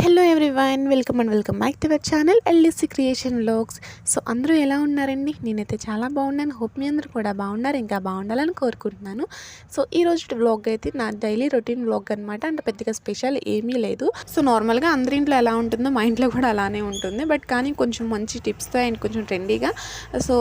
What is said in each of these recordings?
Hello everyone welcome and welcome back to our channel LDC creation vlogs so అందరూ ఎలా ఉన్నారండి? నేనైతే చాలా బాగున్నాను. హోప్ మీ అందరూ కూడా బాగున్నారు. ఇంకా బాగుండాలని కోరుకుంటున్నాను. సో ఈ రోజు వ్లాగ్ అయితే నా డైలీ రొటీన్ వ్లాగ్ అనమాట అంటే పెద్దగా స్పెషల్ ఏమీ లేదు. సో నార్మల్గా అందరి ఇంట్లో ఎలా ఉంటుందో మా ఇంట్లో కూడా అలానే ఉంటుంది. బట్ కానీ కొంచెం మంచి టిప్స్తో అండ్ కొంచెం ట్రెండీగా సో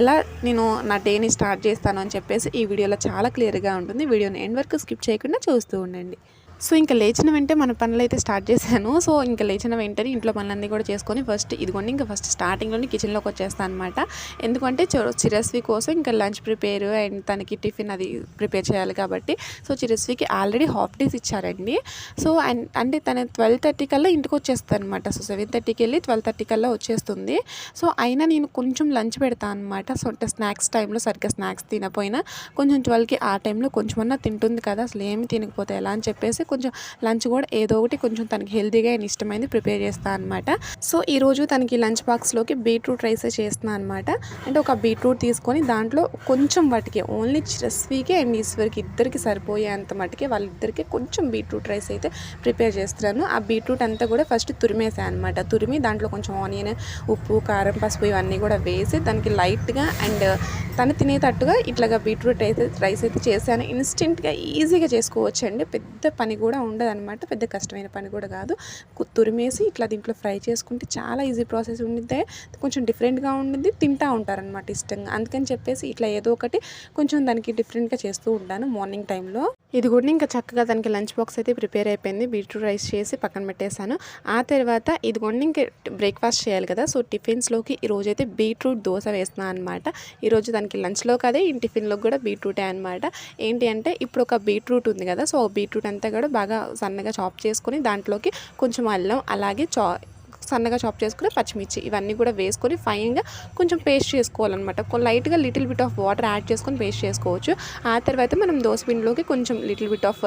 ఎలా నేను నా డేని స్టార్ట్ చేస్తాను అని చెప్పేసి ఈ వీడియోలో చాలా క్లియర్గా ఉంటుంది. వీడియోని ఎండ్ వరకు స్కిప్ చేయకుండా చూస్తూ ఉండండి. సో ఇంకా లేచిన వెంటనే మన పనులు అయితే స్టార్ట్ చేశాను. సో ఇంకా లేచిన వెంటనే ఇంట్లో పనులన్నీ కూడా చేసుకొని ఫస్ట్ ఇదిగోండి ఇంకా ఫస్ట్ స్టార్టింగ్లోనే కిచెన్లోకి వచ్చేస్తాను అనమాట ఎందుకంటే చిరస్వి కోసం ఇంకా లంచ్ ప్రిపేర్ అండ్ తనకి టిఫిన్ అది ప్రిపేర్ చేయాలి కాబట్టి. సో చిరస్వికి ఆల్రెడీ హాఫ్ డేస్ ఇచ్చారండి. సో అండ్ అంటే తన ట్వెల్వ్ థర్టీ కల్లా ఇంటికి వచ్చేస్తుంది అనమాట సో సెవెన్ థర్టీకి వెళ్ళి ట్వెల్వ్ థర్టీ కల్లా వచ్చేస్తుంది. సో అయినా నేను కొంచెం లంచ్ పెడతాను అనమాట సో అంటే స్నాక్స్ టైంలో సరిగ్గా స్నాక్స్ తినపోయినా కొంచెం ట్వెల్వ్కి ఆ టైంలో కొంచెమన్నా తింటుంది కదా అసలు ఏమి తినకపోతే ఎలా అని చెప్పేసి కొంచెం లంచ్ కూడా ఏదో ఒకటి కొంచెం తనకి హెల్తీగా అండ్ ఇష్టమైంది ప్రిపేర్ చేస్తాను అనమాట సో ఈరోజు తనకి లంచ్ బాక్స్లోకి బీట్రూట్ రైస్ చేస్తున్నాను అనమాట అంటే ఒక బీట్రూట్ తీసుకొని దాంట్లో కొంచెం వాటికి ఓన్లీ రస్వీకి అండ్ ఈశ్వర్కి ఇద్దరికి సరిపోయేంత మటుకే వాళ్ళిద్దరికి కొంచెం బీట్రూట్ రైస్ అయితే ప్రిపేర్ చేస్తున్నాను. ఆ బీట్రూట్ అంతా కూడా ఫస్ట్ తురిమేసాను అనమాట తురిమి దాంట్లో కొంచెం ఆనియన్ ఉప్పు కారం పసుపు ఇవన్నీ కూడా వేసి దానికి లైట్గా అండ్ తను తినేటట్టుగా ఇట్లాగా బీట్రూట్ అయితే రైస్ అయితే చేశాను. ఇన్స్టెంట్గా ఈజీగా చేసుకోవచ్చండి. పెద్ద పని కూడా ఉండదు అనమాట పెద్ద కష్టమైన పని కూడా కాదు. తురిమేసి ఇట్లా దీంట్లో ఫ్రై చేసుకుంటే చాలా ఈజీ ప్రాసెస్ ఉండితే కొంచెం డిఫరెంట్గా ఉండింది తింటా ఉంటారనమాట ఇష్టంగా. అందుకని చెప్పేసి ఇట్లా ఏదో ఒకటి కొంచెం దానికి డిఫరెంట్గా చేస్తూ ఉంటాను మార్నింగ్ టైంలో. ఇది కూడా ఇంకా చక్కగా దానికి లంచ్ బాక్స్ అయితే ప్రిపేర్ అయిపోయింది. బీట్రూట్ రైస్ చేసి పక్కన పెట్టేశాను. ఆ తర్వాత ఇది కూడా ఇంకా బ్రేక్ఫాస్ట్ చేయాలి కదా. సో టిఫిన్స్లోకి ఈరోజు అయితే బీట్రూట్ దోశ వేస్తున్నాను అనమాట ఈరోజు దానికి లంచ్లో కదే ఈ టిఫిన్లో కూడా బీట్రూటే అనమాట ఏంటి అంటే ఇప్పుడు ఒక బీట్రూట్ ఉంది కదా. సో బీట్రూట్ అంతా కూడా బాగా సన్నగా చాప్ చేసుకొని దాంట్లోకి కొంచెం అల్లం అలాగే చా సన్నగా చాప్ చేసుకుని పచ్చిమిర్చి ఇవన్నీ కూడా వేసుకొని ఫైన్గా కొంచెం పేస్ట్ చేసుకోవాలన్నమాట. లైట్గా little bit of water add చేసుకొని పేస్ట్ చేసుకోవచ్చు. ఆ తర్వాత మనం దోసపిండిలోకి కొంచెం లిటిల్ బిట్ ఆఫ్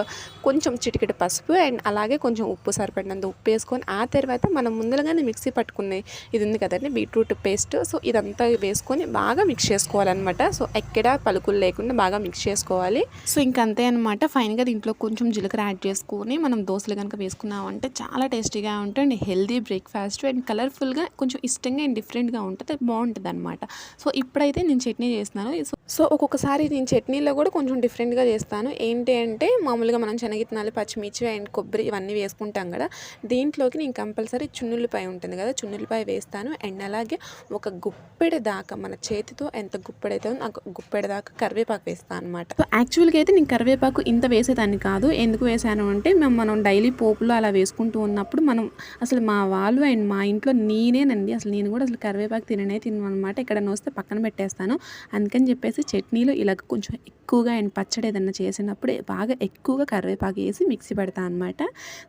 కొంచెం చిటికెట పసుపు అండ్ అలాగే కొంచెం ఉప్పు సరిపడినంత ఉప్పు వేసుకొని ఆ తర్వాత మనం ముందుగానే మిక్సీ పట్టుకునే ఇది ఉంది కదండి బీట్రూట్ పేస్ట్ సో ఇదంతా వేసుకొని బాగా మిక్స్ చేసుకోవాలన్నమాట. సో ఎక్కడ పలుకులు లేకుండా బాగా మిక్స్ చేసుకోవాలి. సో ఇంక అంతే అనమాట ఫైన్గా దీంట్లో కొంచెం జీలకర్ర యాడ్ చేసుకొని మనం దోశలు కనుక వేసుకున్నామంటే చాలా టేస్టీగా ఉంటుంది హెల్దీ బ్రేక్ఫాస్ట్ అండ్ కలర్ఫుల్గా కొంచెం ఇష్టంగా అండ్ డిఫరెంట్గా ఉంటుంది బాగుంటుంది అనమాట సో ఇప్పుడైతే నేను చట్నీ చేస్తున్నాను. సో- ఒక్కొక్కసారి నేను చట్నీలో కూడా కొంచెం డిఫరెంట్గా చేస్తాను. ఏంటి అంటే మామూలుగా మనం శనగిత్తనాలు పచ్చిమిర్చి అండ్ కొబ్బరి ఇవన్నీ వేసుకుంటాం కదా దీంట్లోకి నేను కంపల్సరీ చున్నులపాయ ఉంటుంది కదా చున్నులపై వేస్తాను. అండ్ అలాగే ఒక గుప్పెడి దాకా మన చేతితో ఎంత గుప్పెడైతే నాకు ఆ దాకా కరివేపాకు వేస్తాను అనమాట సో యాక్చువల్గా అయితే నేను కరివేపాకు ఇంత వేసేదాన్ని కాదు. ఎందుకు వేసాను అంటే మేము మనం డైలీ పోపులో అలా వేసుకుంటూ ఉన్నప్పుడు మనం అసలు మా వాళ్ళు అండ్ మా ఇంట్లో నేనేనండి. అసలు నేను కూడా అసలు కరివేపాకు తిననే అనమాట ఇక్కడ వస్తే పక్కన పెట్టేస్తాను. అందుకని చెప్పేసి చట్నీలో ఇలా కొంచెం ఎక్కువగా అండ్ పచ్చడి ఏదన్నా చేసినప్పుడు బాగా ఎక్కువగా కరివేపాకు వేసి మిక్సీ పెడతాను అనమాట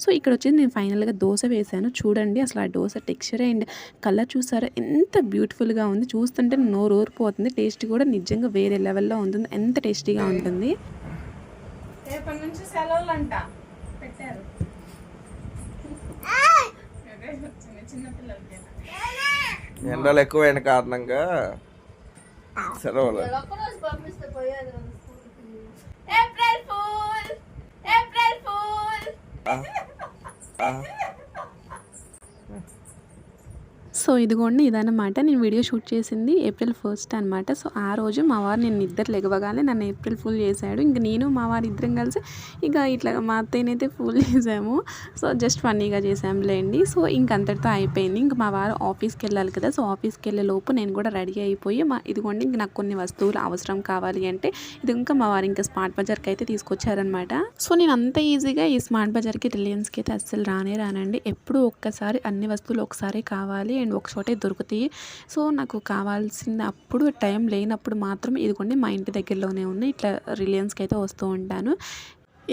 సో ఇక్కడ వచ్చేసి నేను ఫైనల్గా దోశ వేసాను. చూడండి అసలు ఆ దోశ టెక్స్చర్ అండ్ కలర్ చూసారా? ఎంత బ్యూటిఫుల్గా ఉంది. చూస్తుంటే నోరు ఊరిపోతుంది. టేస్ట్ కూడా నిజంగా వేరే లెవెల్లో ఉంటుంది. ఎంత టేస్టీగా ఉంటుంది. రేపటి నుంచి సెలవులు అంట పెట్టారు ఎండలు ఎక్కువైన కారణంగా సెలవులు. April fool! April fool. So ఇదిగోండి ఇదన్నమాట. నేను వీడియో షూట్ చేసింది ఏప్రిల్ ఫస్ట్ అనమాట సో ఆ రోజు మా వారు నేను ఇద్దరు లెగవగానే నన్ను ఏప్రిల్ ఫుల్ చేశాడు. ఇంక నేను మా వారు ఇద్దరం కలిసి ఇక ఇట్లా మా అత్తయ్యనైతే ఫుల్ చేసాము. సో జస్ట్ ఫన్నీగా చేసాంలేండి. సో ఇంక అంతటితో అయిపోయింది. ఇంక మా వారు ఆఫీస్కి వెళ్ళాలి కదా సో ఆఫీస్కి వెళ్ళే లోపు నేను కూడా రెడీ అయిపోయి మా ఇదిగోండి ఇంక నాకు కొన్ని వస్తువులు అవసరం కావాలి అంటే ఇది ఇంకా మా వారు ఇంకా స్మార్ట్ బజార్కి అయితే తీసుకొచ్చారనమాట సో నేను అంత ఈజీగా ఈ స్మార్ట్ బజార్కి రిలయన్స్కి అయితే అస్సలు రానే రానండి. ఎప్పుడు ఒక్కసారి అన్ని వస్తువులు ఒకసారి కావాలి. అండ్ ఒక చోటే దొరుకుతాయి. సో నాకు కావాల్సింది అప్పుడు టైం లేనప్పుడు మాత్రం ఇదిగోండి మా ఇంటి దగ్గరలోనే ఉన్నాయి ఇట్లా రిలయన్స్కి అయితే వస్తూ ఉంటాను.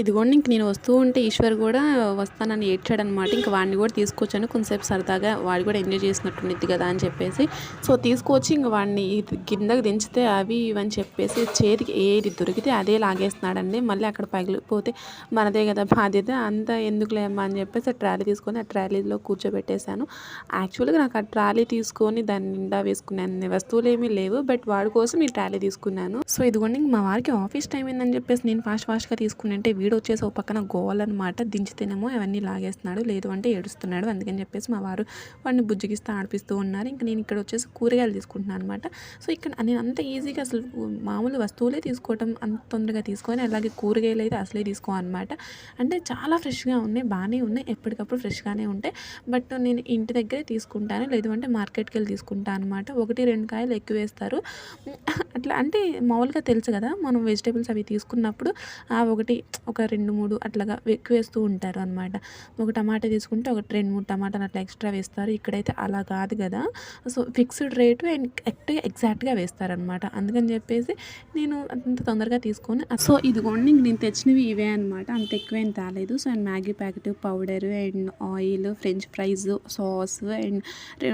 ఇదిగోండి ఇంక నేను వస్తూ ఉంటే ఈశ్వర్ కూడా వస్తానని ఏడ్చాడనమాట. ఇంక వాడిని కూడా తీసుకొచ్చాను. కొంతసేపు సరదాగా వాడు కూడా ఎంజాయ్ చేసినట్టుండిద్ది కదా అని చెప్పేసి. సో తీసుకొచ్చి ఇంక వాడిని కిందకి దించితే అవి ఇవని చెప్పేసి చేతికి ఏది దొరికితే అదే లాగేస్తున్నాడండి. మళ్ళీ అక్కడ పగిలిపోతే మనదే కదా బాధ్యత. అంతా ఎందుకులేమ్మా అని చెప్పేసి ఆ ట్రాలీ తీసుకొని ఆ ట్రాలీలో కూర్చోబెట్టేశాను. యాక్చువల్గా నాకు ఆ ట్రాలీ తీసుకొని దాని నిండా వేసుకునే వస్తువులు ఏమీ లేవు. బట్ వాడి కోసం ఈ ట్రాలీ తీసుకున్నాను. సో ఇదిగోండి ఇంక మా వారికి ఆఫీస్ టైం ఏందని చెప్పేసి నేను ఫాస్ట్ ఫాస్ట్గా తీసుకుని అంటే వీడు వచ్చేసి ఒక పక్కన గోవాలన్నమాట దించితేనేమో అవన్నీ లాగేస్తున్నాడు లేదు అంటే ఏడుస్తున్నాడు అందుకని చెప్పేసి మా వారు వాడిని బుజ్జిగిస్తూ ఆడిపిస్తూ ఉన్నారు. ఇంకా నేను ఇక్కడ వచ్చేసి కూరగాయలు తీసుకుంటున్నాను అనమాట. సో ఇక్కడ నేను అంత ఈజీగా అసలు మామూలు వస్తువులే తీసుకోవటం అంత తొందరగా తీసుకొని. అలాగే కూరగాయలు అయితే అసలే తీసుకో అనమాట. అంటే చాలా ఫ్రెష్గా ఉన్నాయి బాగానే ఉన్నాయి ఎప్పటికప్పుడు ఫ్రెష్గానే ఉంటాయి. బట్ నేను ఇంటి దగ్గరే తీసుకుంటాను లేదు అంటే మార్కెట్కి వెళ్ళి తీసుకుంటాను అనమాట. ఒకటి రెండు కాయలు ఎక్కువ వేస్తారు. అట్లా అంటే మామూలుగా తెలుసు కదా మనం వెజిటేబుల్స్ అవి తీసుకున్నప్పుడు ఆ ఒకటి ఒక రెండు మూడు అట్లాగా ఎక్కువ వేస్తూ ఉంటారు అనమాట ఒక టమాటా తీసుకుంటే ఒక రెండు మూడు టమాటాలు అట్లా ఎక్స్ట్రా వేస్తారు. ఇక్కడైతే అలా కాదు కదా. సో ఫిక్స్డ్ రేటు అండ్ కరెక్ట్గా ఎగ్జాక్ట్గా వేస్తారనమాట అందుకని చెప్పేసి నేను అంత తొందరగా తీసుకొని సో ఇదిగోండి ఇంక నేను తెచ్చినవి ఇవే అనమాట అంత ఎక్కువేం తేలేదు. So and Maggi packet powder and oil French fries sauce and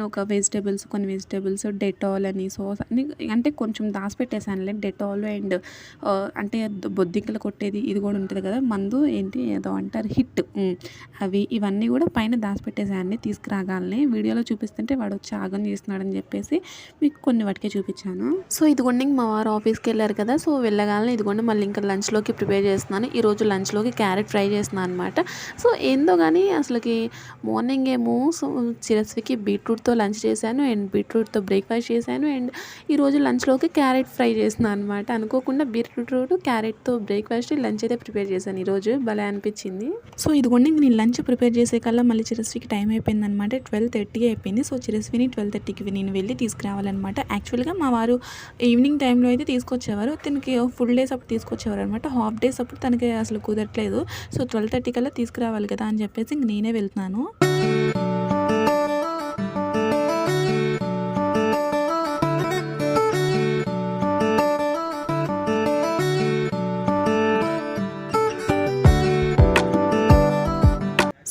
ఒక వెజిటేబుల్స్ కొన్ని వెజిటేబుల్స్ డెటాల్ అని సాస్ అన్ని అంటే కొంచెం దాచిపెట్టేసానులే డెటాల్ అండ్ అంటే బొద్దింకలు కొట్టేది ఇది కూడా ఉంటుంది కదా మందు ఏంటి ఏదో అంటారు హిట్. అవి ఇవన్నీ కూడా పైన దాచిపెట్టేసాన్ని తీసుకురాగాలని వీడియోలో చూపిస్తుంటే వాడు వచ్చి ఆగం చేస్తున్నాడని చెప్పేసి మీకు కొన్ని వాటికే చూపించాను. సో ఇదిగోండి మా వారు ఆఫీస్కి వెళ్ళారు కదా సో వెళ్ళగాలని ఇదిగోండి మళ్ళీ ఇంకా లంచ్లోకి ప్రిపేర్ చేస్తున్నాను. ఈరోజు లంచ్లోకి క్యారెట్ ఫ్రై చేస్తున్నాను అనమాట సో ఏందో కానీ అసలుకి మార్నింగ్ ఏమో సో చిరస్వికి బీట్రూట్తో లంచ్ చేశాను అండ్ బీట్రూట్తో బ్రేక్ఫాస్ట్ చేశాను అండ్ ఈరోజు లంచ్లోకి క్యారెట్ ఫ్రై చేస్తున్నాను అనమాట అనుకోకుండా బీట్రూట్ క్యారెట్తో బ్రేక్ఫాస్ట్ లంచ్ అయితే ప్రిపేర్ చేశాను ఈరోజు. భలే అనిపించింది. సో ఇదిగోండి ఇంక నేను లంచ్ ప్రిపేర్ చేసే కల్లా మళ్ళీ చిరస్వికి టైం అయిపోయింది అనమాట ట్వెల్వ్ థర్టీ అయిపోయింది. సో చిరస్విని ట్వెల్వ్ థర్టీకి నేను వెళ్ళి తీసుకురావాలన్నమాట. యాక్చువల్గా మా వారు ఈవినింగ్ టైంలో అయితే తీసుకొచ్చేవారు. తనకి ఫుల్ డేస్ అప్పుడు తీసుకొచ్చేవారు అనమాట హాఫ్ డేస్ అప్పుడు తనకి అసలు కుదరట్లేదు. సో ట్వెల్వ్ థర్టీ కల్లా తీసుకురావాలి కదా అని చెప్పేసి ఇంక నేనే వెళ్తున్నాను.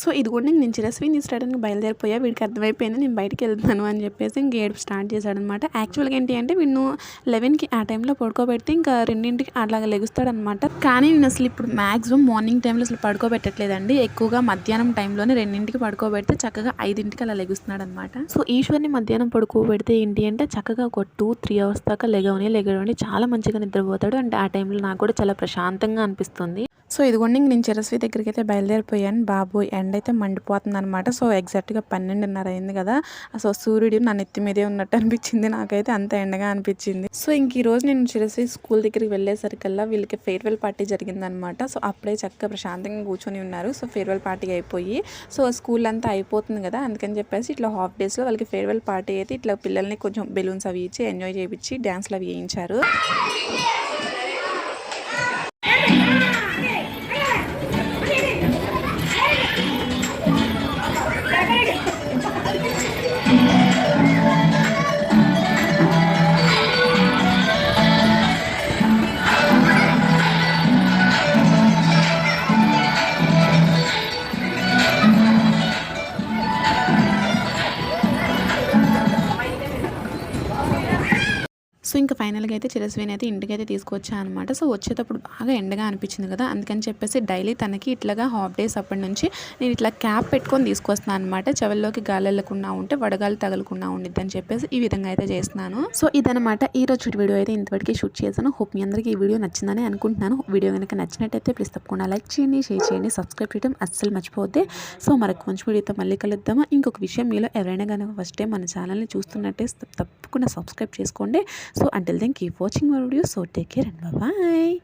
సో ఇది కూడా నేను చిరస్వి నీ స్టార్ట్కి బయలుదేరిపోయా. వీడికి అర్థమైపోయింది నేను బయటికి వెళ్తున్నాను అని చెప్పేసి ఇంక ఏడుపు స్టార్ట్ చేశాడనమాట. యాక్చువల్గా ఏంటి అంటే వీడు లెవెన్కి ఆ టైంలో పడుకోబెడితే ఇంకా రెండింటికి అలాగ లెగుస్తాడనమాట. కానీ నేను అసలు ఇప్పుడు మ్యాక్సిమం మార్నింగ్ టైంలో అసలు పడుకోబెట్టట్లేదండి. ఎక్కువగా మధ్యాహ్నం టైంలోనే రెండింటికి పడుకోబెడితే చక్కగా ఐదింటికి అలా లెగుస్తున్నాడు అనమాట సో ఈశ్వర్ని మధ్యాహ్నం పడుకోబెడితే ఏంటి అంటే చక్కగా ఒక టూ త్రీ అవర్స్ దాకా లెగవని లెగవని చాలా మంచిగా నిద్రపోతాడు. అంటే ఆ టైంలో నాకు కూడా చాలా ప్రశాంతంగా అనిపిస్తుంది. సో ఇదిగోండి ఇంక నేను చిరస్వి దగ్గరికి అయితే బయలుదేరిపోయాను. బాబు ఎండ అయితే మండిపోతుంది అనమాట సో ఎగ్జాక్ట్గా పన్నెండున్నర అయింది కదా. సో సూర్యుడు నా నెత్తి మీదే ఉన్నట్టు అనిపించింది. నాకైతే అంత ఎండగా అనిపించింది. సో ఇంక ఈ రోజు నేను చిరస్వి స్కూల్ దగ్గరికి వెళ్ళేసరికల్లా వీళ్ళకి ఫేర్వెల్ పార్టీ జరిగిందనమాట సో అప్పుడే చక్కగా ప్రశాంతంగా కూర్చొని ఉన్నారు. సో ఫేర్వెల్ పార్టీ అయిపోయి. సో స్కూల్ అంతా అయిపోతుంది కదా. అందుకని చెప్పేసి ఇట్లా హాఫ్ డేస్లో వాళ్ళకి ఫేర్వెల్ పార్టీ అయితే ఇట్లా పిల్లల్ని కొంచెం బెలూన్స్ అవి ఇచ్చి ఎంజాయ్ చేయించి డ్యాన్స్లు అవి వేయించారు. ఇంకా ఫైనల్గా అయితే చిరస్విని అయితే ఇంటికి అయితే తీసుకొచ్చా అనమాట సో వచ్చేటప్పుడు బాగా ఎండగా అనిపించింది కదా అందుకని చెప్పేసి డైలీ తనకి ఇట్లాగా హాఫ్ డేస్ అప్పటి నుంచి నేను ఇట్లా క్యాప్ పెట్టుకొని తీసుకొస్తున్నాను అనమాట చెవుల్లోకి గాలి వెళ్ళకుండా ఉంటే వడగాలి తగలకుండా ఉండిద్దని చెప్పేసి ఈ విధంగా అయితే చేస్తున్నాను. సో ఇదనమాట ఈ రోజు వీడియో అయితే ఇంతవరకు షూట్ చేశాను. హోప్ మీ అందరికీ ఈ వీడియో నచ్చిందని అనుకుంటున్నాను. వీడియో కనుక నచ్చినట్టయితే ప్లీజ్ తప్పకుండా లైక్ చేయండి షేర్ చేయండి సబ్స్క్రైబ్ చేయడం అస్సలు మర్చిపోద్ది సో మరొక మంచి వీడియోతో మళ్ళీ కలుద్దామా. ఇంకొక విషయం మీలో ఎవరైనా కనుక ఫస్ట్ టైం మన ఛానల్ని చూస్తున్నట్టే తప్పకుండా సబ్స్క్రైబ్ చేసుకోండి. So Until then, keep watching my videos. So take care and bye-bye.